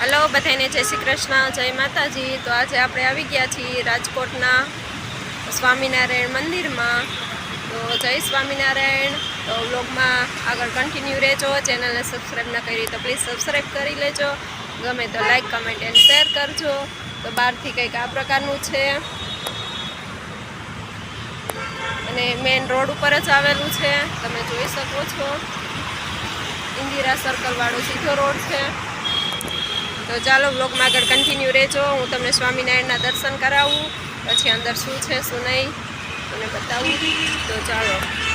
Hello બધાને જય શ્રી કૃષ્ણ, જય માતાજી. તો આજે આપણે આવી ગયા છીએ રાજકોટના સ્વામિનારાયણ મંદિરમાં. તો જય સ્વામિનારાયણ. તો વ્લોગમાં આગળ કન્ટિન્યુ રહેજો. ચેનલને સબસ્ક્રાઈબ ના કરી તો પ્લીઝ સબસ્ક્રાઈબ કરી લેજો. ગમે તો લાઈક કમેન્ટ એન્ડ શેર કરજો. તો બહારથી કંઈક આ પ્રકારનું છે. અને મેઇન રોડ ઉપર જ આવેલું છે. તમે જોઈ શકો છો. ઇન્દિરા સર્કલવાળો સીધો રોડ છે. તો ચાલો બ્લોગમાં આગળ કન્ટિન્યુ રહેજો. હું તમને સ્વામિનારાયણના દર્શન કરાવું. પછી અંદર શું છે, શું નહીં તમને બતાવું. તો ચાલો.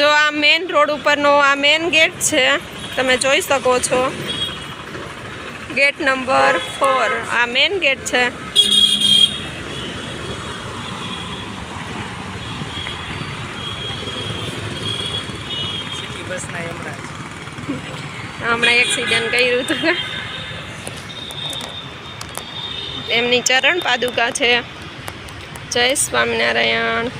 જો આ મેઇન રોડ ઉપરનો આ મેઇન ગેટ છે, તમે જોઈ શકો છો. ગેટ નંબર ફોર આ મેન ગેટ છે. હમણાં એક્સિડન્ટ કર્યું હતું. એમની ચરણ પાદુકા છે. જય સ્વામિનારાયણ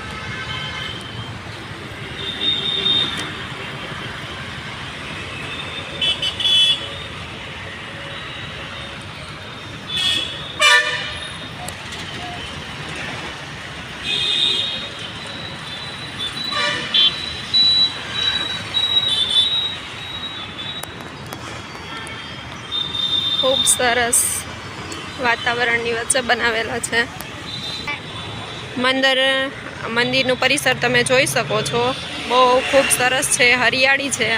ખૂબ સરસ વાતાવરણની વચ્ચે બનાવેલા છે. મંદિર, મંદિરનું પરિસર તમે જોઈ શકો છો. બહુ ખૂબ સરસ છે, હરિયાળી છે.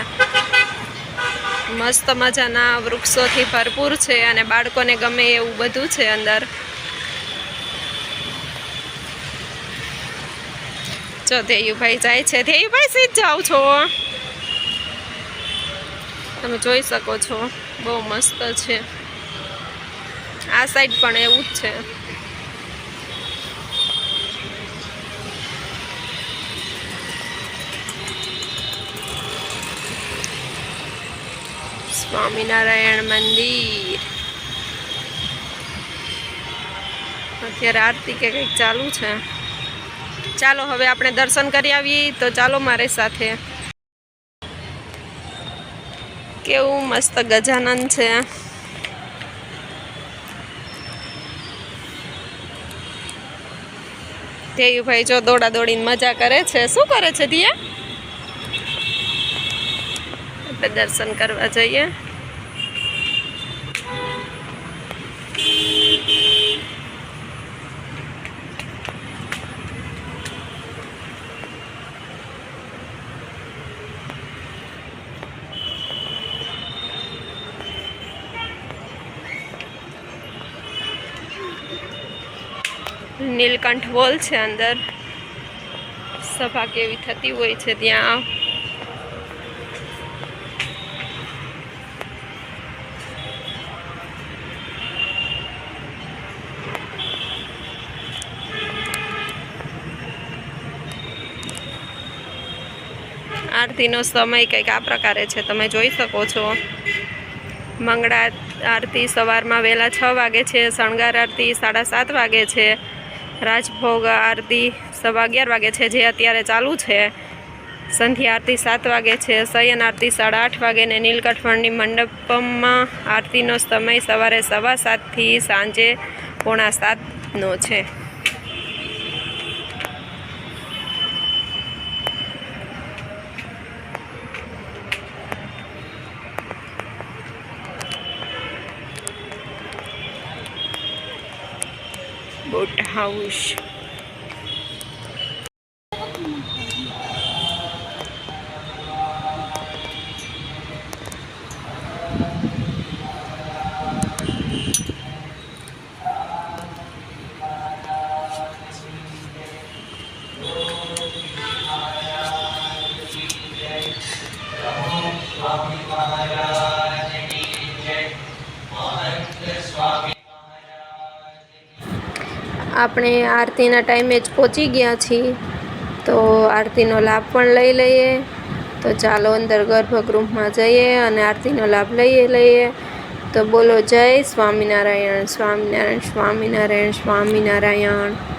મસ્ત મજાના વૃક્ષોથી ભરપૂર છે અને બાળકોને ગમે એવું બધું છે અંદર. જો ધેયુભાઈ જાય છે. ધેયુભાઈ સીધ જાઓ છો. તમે જોઈ શકો છો. બહુ મસ્ત છે. આ સાઈડ પણ એવું જ છે. સ્વામિનારાયણ મંદિર. અત્યારે આરતી કે કંઈક ચાલુ છે. ચાલો હવે આપણે દર્શન કરી આવીએ, તો ચાલો મારે સાથે. કેવું મસ્ત ગજાનંદ છે. ધેયુભાઈ જો દોડા દોડીને મજા કરે છે. શું કરે છે દિયા? આપણે દર્શન કરવા જઈએ. નીલકંઠ હોલ છે અંદર. સભા કેવી થતી હોય છે ત્યાં. આરતીનો સમય કંઈક આ પ્રકારે છે, તમે જોઈ શકો છો. મંગળા આરતી સવારમાં વહેલા છ વાગે છે, શણગાર આરતી સાડા સાત વાગે છે. રાજભોગ આરતી સવા અગિયાર વાગે છે, જે અત્યારે ચાલુ છે. સંધ્યા આરતી સાત વાગે છે, શયન આરતી સાડા આઠ વાગે ને નીલકંઠવણની મંડપમાં આરતીનો સમય સવારે સવા સાતથી સાંજે પોણા સાતનો છે. House. આપણે આરતીના ટાઈમે જ પહોંચી ગયા છીએ. તો આરતીનો લાભ પણ લઈ લઈએ. તો ચાલો અંદર ગર્ભગૃહમાં જઈએ અને આરતીનો લાભ લઈએ લઈએ. તો બોલો જય સ્વામિનારાયણ સ્વામિનારાયણ સ્વામિનારાયણ સ્વામિનારાયણ.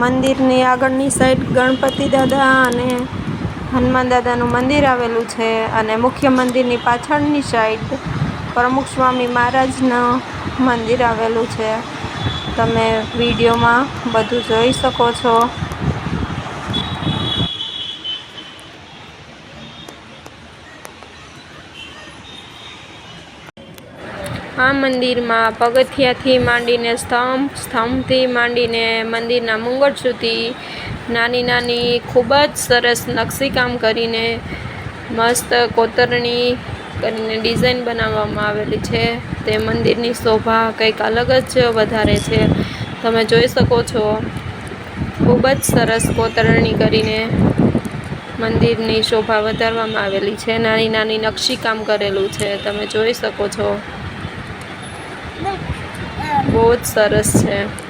મંદિરની આગળની સાઈડ ગણપતિ દાદા અને હનુમાન દાદાનું મંદિર આવેલું છે અને મુખ્ય મંદિરની પાછળની સાઈડ પ્રમુખ સ્વામી મહારાજનું મંદિર આવેલું છે. તમે વિડીયોમાં બધું જોઈ શકો છો. આ મંદિરમાં પગથિયાથી માંડીને સ્તંભ, સ્તંભથી માંડીને મંદિરના મુંગટ સુધી નાની નાની ખૂબ જ સરસ નકશીકામ કરીને મસ્ત કોતરણી કરીને ડિઝાઇન બનાવવામાં આવેલી છે. તે મંદિરની શોભા કંઈક અલગ જ વધારે છે. તમે જોઈ શકો છો, ખૂબ જ સરસ કોતરણી કરીને મંદિરની શોભા વધારવામાં આવેલી છે. નાની નાની નકશીકામ કરેલું છે. તમે જોઈ શકો છો. બહુ જ સરસ છે.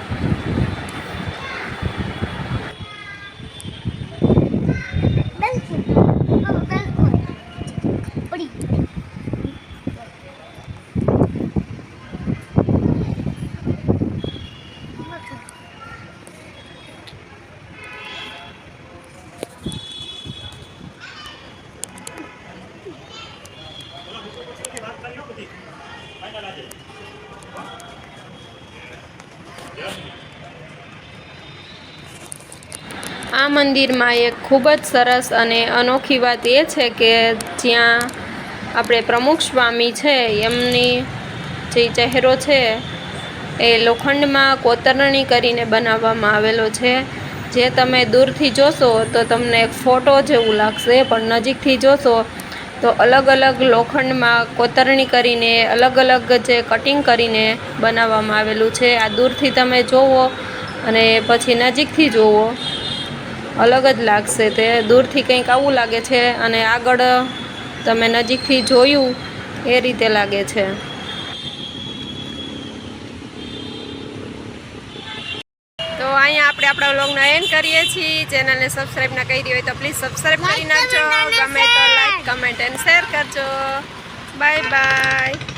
આ મંદિરમાં એક ખૂબ જ સરસ અને અનોખી વાત એ છે કે જ્યાં આપણે પ્રમુખ સ્વામી છે, એમની જે ચહેરો છે, એ લોખંડમાં કોતરણી કરીને બનાવવામાં આવેલો છે. જે તમે દૂરથી જોશો તો તમને એક ફોટો જેવું લાગશે, પણ નજીકથી જોશો તો અલગ અલગ લોખંડમાં કોતરણી કરીને, અલગ અલગ જે કટિંગ કરીને બનાવવામાં આવેલું છે. આ દૂરથી તમે જોવો અને પછી નજીકથી જોવો. અલગ જ લાગશે. તે દૂરથી કંઈક આવું લાગે છે અને આગળ તમે નજીકથી જોયું એ રીતે લાગે છે. તો અહીંયા આપણે આપણા વ્લોગનો એન્ડ કરીએ છીએ. ચેનલને સબસ્ક્રાઈબ ના કરી હોય તો પ્લીઝ સબસ્ક્રાઈબ કરી નાખજો. ગમે તો લાઈક કમેન્ટ એન્ડ શેર કરજો. Bye bye